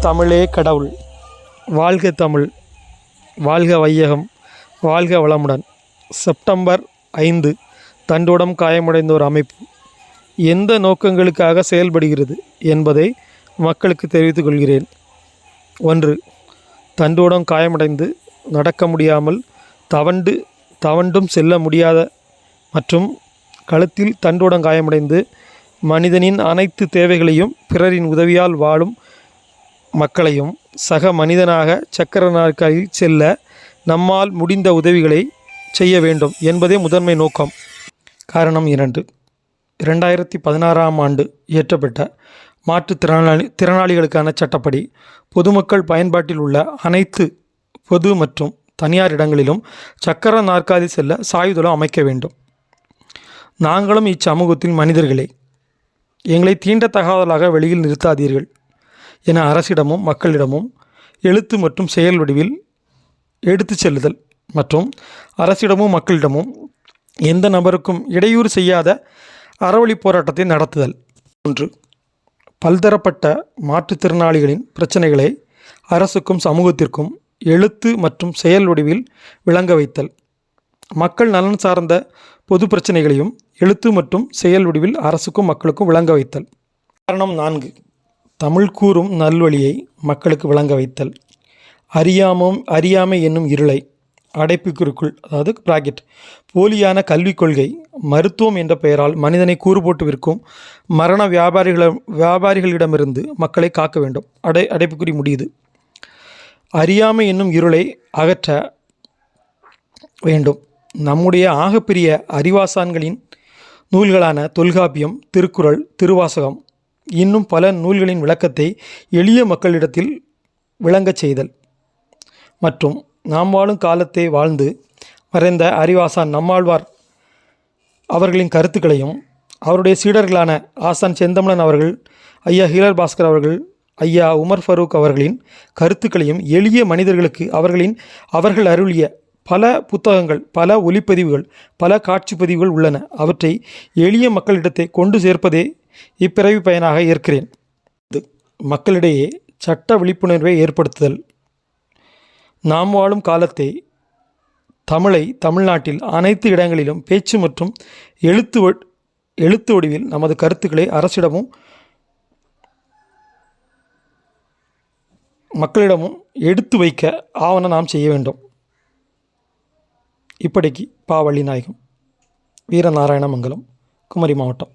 தமிழே கடவுள். வாழ்க தமிழ் வாழ்க வையகம் வாழ்க வளமுடன். செப்டம்பர் ஐந்து தண்டுடம் காயமடைந்தோர் அமைப்பு. எந்த நோக்கங்களுக்காக செயல்படுகிறது என்பதை மக்களுக்கு தெரிவித்துக் கொள்கிறேன். ஒன்று தண்டுடம் காயமடைந்து நடக்க முடியாமல் தவண்டு தவண்டும் செல்ல முடியாத மற்றும் கழுத்தில் தண்டுடன் காயமடைந்து மனிதனின் அனைத்து தேவைகளையும் பிறரின் உதவியால் வாழும் மக்களையும் சக மனிதனாக சக்கர நாற்காலில் செல்ல நம்மால் முடிந்த உதவிகளை செய்ய வேண்டும் என்பதே முதன்மை நோக்கம். காரணம் இரண்டு. இரண்டாயிரத்தி பதினாறாம் ஆண்டு இயற்றப்பட்ட மாற்றுத்திறனாளி திறனாளிகளுக்கான சட்டப்படி பொதுமக்கள் பயன்பாட்டில் உள்ள அனைத்து பொது மற்றும் தனியார் இடங்களிலும் சக்கர நாற்காலி செல்ல சாயுதளம் அமைக்க வேண்டும். நாங்களும் இச்சமூகத்தின் மனிதர்களே. எங்களை தீண்டத்தகாதலாக வெளியில் நிறுத்தாதீர்கள். என அரசிடமும் மக்களிடமும் எழுத்து மற்றும் செயல் வடிவில் எடுத்துச் செல்லுதல் மற்றும் அரசிடமும் மக்களிடமும் எந்த நபருக்கும் இடையூறு செய்யாத அறவழி போராட்டத்தை நடத்துதல். ஒன்று பல்தரப்பட்ட மாற்றுத்திறனாளிகளின் பிரச்சனைகளை அரசுக்கும் சமூகத்திற்கும் எழுத்து மற்றும் செயல் வடிவில் விளங்க வைத்தல். மக்கள் நலன் சார்ந்த பொது பிரச்சனைகளையும் எழுத்து மற்றும் செயல் வடிவில் அரசுக்கும் மக்களுக்கும் விளங்க வைத்தல். காரணம் நான்கு தமிழ் கூறும் நல்வழியை மக்களுக்கு விளங்க வைத்தல். அறியாமம் அறியாமை என்னும் இருளை அடைப்புக்குறிக்குள் அதாவது பிராக்கெட் போலியான கல்விக் கொள்கை மருத்துவம் என்ற பெயரால் மனிதனை கூறு போட்டு விற்கும் மரண வியாபாரிகள வியாபாரிகளிடமிருந்து மக்களை காக்க வேண்டும். அடை அடைப்புக்குறி முடியுது. அறியாமை என்னும் இருளை அகற்ற வேண்டும். நம்முடைய ஆகப்பெரிய அறிவாசான்களின் நூல்களான தொல்காப்பியம் திருக்குறள் திருவாசகம் இன்னும் பல நூல்களின் விளக்கத்தை எளிய மக்களிடத்தில் விளங்கச் செய்தல். மற்றும் நாம் வாழும் காலத்தை வாழ்ந்து மறைந்த அறிவாசான் நம்மாழ்வார் அவர்களின் கருத்துக்களையும் அவருடைய சீடர்களான ஆசான் செந்தமிழன் அவர்கள் ஐயா ஹீலர் பாஸ்கர் அவர்கள் ஐயா உமர் ஃபரூக் அவர்களின் கருத்துக்களையும் எளிய மனிதர்களுக்கு அவர்களின் அவர்கள் அருளிய பல புத்தகங்கள் பல ஒலிப்பதிவுகள் பல காட்சிப்பதிவுகள் உள்ளன. அவற்றை எளிய மக்களிடத்தை கொண்டு சேர்ப்பதே இப்பிறவி பயனாக ஏற்கிறேன் மக்களிடையே சட்ட விழிப்புணர்வை ஏற்படுத்துதல். நாம் வாழும் காலத்தை தமிழை தமிழ்நாட்டில் அனைத்து இடங்களிலும் பேச்சு மற்றும் எழுத்து எழுத்து வடிவில் நமது கருத்துக்களை அரசிடமும் மக்களிடமும் எடுத்து வைக்க ஆவண நாம் செய்ய வேண்டும். இப்படிக்கு பாவள்ளி நாயகம் வீரநாராயணமங்கலம் குமரி மாவட்டம்.